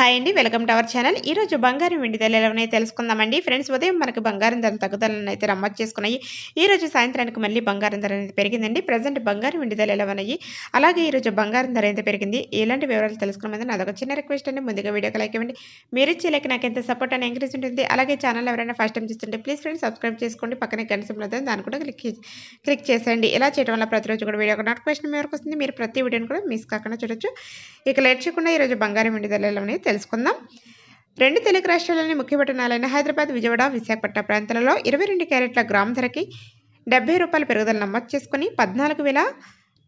Hi అండి welcome to our channel. ఈ రోజు బంగారం వెండి ధరలు ఎలా తెలుసుకుందామండి. ఫ్రెండ్స్ ఉదయం మనకు బంగారం ధరలు తగ్గుదలను అయితే నమోదు చేసుకున్నాయి. ఈ రోజు సాయంత్రానికి మళ్ళీ బంగారం ధర అనేది పెరిగిందండి. ప్రజెంట్ బంగారం వెండి ధరలు ఎలా ఉన్నాయి అలాగే ఈ రోజు బంగారం ధర ఎంత పెరిగింది? ఎలాంటి వివరాలు తెలుసుకున్నామని అదొక చిన్న రిక్వెస్ట్ అండి. ముందుగా వీడియోకి లైక్ ఇవ్వండి. మీరు ఇచ్చే లైక్ నాకు ఎంత సపోర్ట్ అని ఎంకరేజ్ ఉంటుంది. అలాగే ఛానల్ ఎవరైనా ఫస్ట్ టైం చూస్తుంటే ప్లీజ్ ఫ్రెండ్స్ సబ్స్క్రైబ్ చేసుకోండి. పక్కనే గంట దాన్ని కూడా క్లిక్ క్లిక్ చేసేయండి. ఇలా చేయడం వల్ల ప్రతిరోజు కూడా వీడియో నోటిఫికేషన్ మీ వరకు వస్తుంది. మీరు ప్రతి వీడియోని కూడా మిస్ కాకుండా చూడొచ్చు. ఇక లేట్ చేయకుండా ఈరోజు బంగారం వెండి ధరలు తెలుసుకుందాం. రెండు తెలుగు రాష్ట్రాల్లోని ముఖ్య పట్టణాలైన హైదరాబాద్ విజయవాడ విశాఖపట్నం ప్రాంతాలలో ఇరవై రెండు క్యారెట్ల గ్రామ్ ధరకి డెబ్బై రూపాయల పెరుగుదల నమోదు చేసుకుని పద్నాలుగు వేల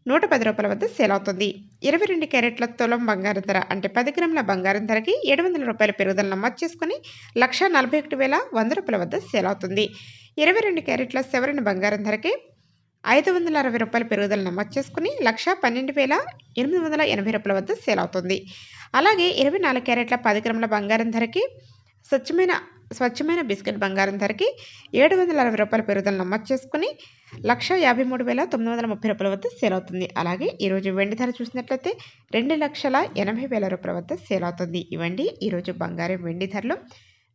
నూట పది రూపాయల వద్ద సేల్ అవుతుంది. ఇరవై రెండు క్యారెట్ల తులం బంగారం ధర అంటే పది గ్రాముల బంగారం ధరకి ఏడు వందల రూపాయల పెరుగుదల నమోదు చేసుకుని లక్ష నలభై ఒకటి వేల వంద రూపాయల వద్ద సేల్ అవుతుంది. ఇరవై రెండు క్యారెట్ల సెవరిన బంగారం ధరకి ఐదు వందల అరవై రూపాయల పెరుగుదల నమోదు చేసుకుని లక్ష పన్నెండు వేల ఎనిమిది వందల ఎనభై రూపాయల వద్ద సేల్ అవుతుంది. అలాగే ఇరవై నాలుగు క్యారెట్ల పది గ్రాముల బంగారం ధరకి స్వచ్ఛమైన స్వచ్ఛమైన బిస్కెట్ బంగారం ధరకి ఏడు వందల అరవై రూపాయల పెరుగుదల నమోదు చేసుకుని లక్ష యాభై మూడు వేల తొమ్మిది వందల ముప్పై రూపాయల వద్ద సేల్ అవుతుంది. అలాగే ఈరోజు వెండి ధర చూసినట్లయితే రెండు లక్షల ఎనభై వేల రూపాయల వద్ద సేల్ అవుతుంది. ఇవ్వండి ఈరోజు బంగారం వెండి ధరలు.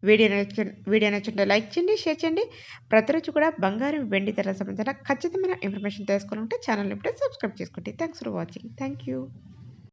వీడియో నచ్చ వీడియో నచ్చుంటే లైక్ చేయండి షేర్ చేయండి. ప్రతిరోజు కూడా బంగారం వెండి ధరల సంబంధించిన ఖచ్చితమైన ఇన్ఫర్మేషన్ తెలుసుకోవాలంటే ఛానల్ ఇప్పుడే సబ్స్క్రైబ్ చేసుకోండి thanks for watching. Thank you.